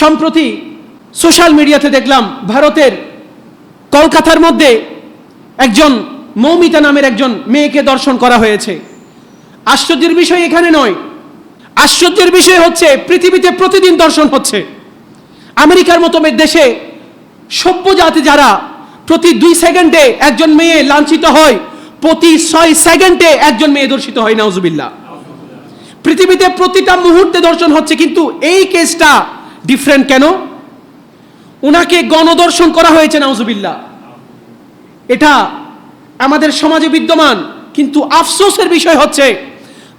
সম্প্রতি সোশ্যাল মিডিয়াতে দেখলাম ভারতের কলকাতার মধ্যে একজন মৌমিতা নামের একজন মেয়েকে দর্শন করা হয়েছে। আশ্চর্যের বিষয় এখানে নয়। আশ্চর্যের বিষয় হচ্ছে, পৃথিবীতে প্রতিদিন দর্শন হচ্ছে। আমেরিকার মতো দেশে সভ্য জাতি যারা প্রতি দুই সেকেন্ডে একজন মেয়ে লাঞ্ছিত হয়, প্রতি ছয় সেকেন্ডে একজন মেয়ে দর্শিত হয়, নাউজুবিল্লাহ। পৃথিবীতে প্রতিটা মুহূর্তে দর্শন হচ্ছে, কিন্তু এই কেসটা ডিফারেন্ট কেন? উনাকে গণদর্শন করা হয়েছে, নাউজুবিল্লাহ। এটা আমাদের সমাজে বিদ্যমান, কিন্তু আফসোসের বিষয় হচ্ছে,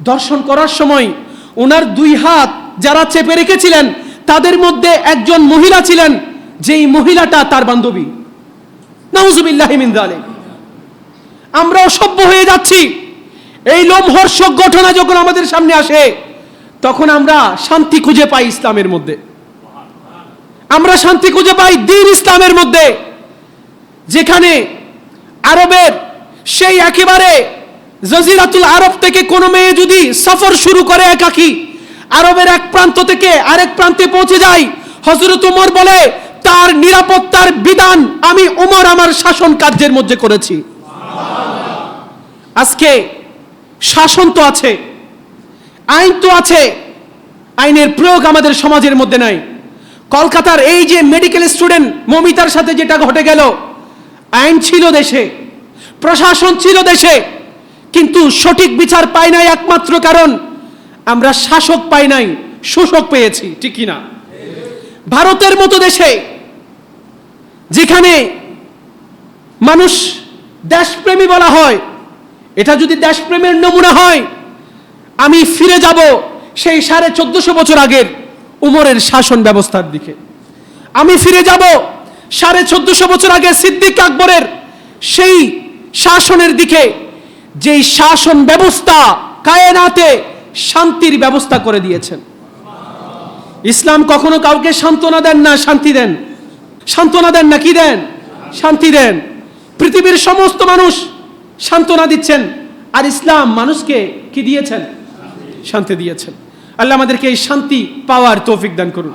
দর্শন করার সময় ওনার দুই হাত যারা চেপে রেখেছিলেন, তাদের মধ্যে একজন মহিলা ছিলেন, যেই মহিলাটা তার বান্ধবী। নাউজুবিল্লাহ মিন যালিক। আমরাও সভ্য হয়ে যাচ্ছি। এই লোমহর্ষক ঘটনা যখন আমাদের সামনে আসে, তখন আমরা শান্তি খুঁজে পাই ইসলামের মধ্যে। আমরা শান্তি খুঁজে পাই দিন ইসলামের মধ্যে, যেখানে আরবের সেই একেবারে জজিরাতুল আরব থেকে কোনো মেয়ে যদি সফর শুরু করে একাকি, আরবের এক প্রান্ত থেকে আরেক প্রান্তে পৌঁছে যায় হজরত উমর বলে, তার নিরাপত্তার বিধান আমি উমর আমার শাসন কার্যের মধ্যে করেছি। আজকে শাসন তো আছে, আইন তো আছে, আইনের প্রয়োগ আমাদের সমাজের মধ্যে নাই। কলকাতার এই যে মেডিকেল স্টুডেন্ট মমিতার সাথে যেটা ঘটে গেল, আইন ছিল দেশে, প্রশাসন ছিল দেশে, কিন্তু সঠিক বিচার পাই নাই একমাত্র কারণ, আমরা শাসক পাই নাই, শোষক পেয়েছি, ঠিক না ভারতের মতো দেশে, যেখানে মানুষ দেশপ্রেমী বলা হয়, এটা যদি দেশপ্রেমের নমুনা হয়, আমি ফিরে যাব সেই সাড়ে চোদ্দশো বছর আগের উমরের শাসন ব্যবস্থার দিকে। আমি ফিরে যাব সাড়ে চোদ্দশো বছর আগে সিদ্দিক আকবরের সেই শাসনের দিকে, যেই শাসন ব্যবস্থা কায়নাতে শান্তির ব্যবস্থা করে দিয়েছেন। ইসলাম কখনো কাউকে সান্ত্বনা দেন না, শান্তি দেন। সান্ত্বনা দেন না, কি দেন? শান্তি দেন। পৃথিবীর সমস্ত মানুষ সান্ত্বনা দিচ্ছেন। আর ইসলাম মানুষকে কি দিয়েছেন? শান্তি দিয়েছেন। আল্লাহ আমাদেরকে এই শান্তি পাওয়ার তৌফিক দান করুন।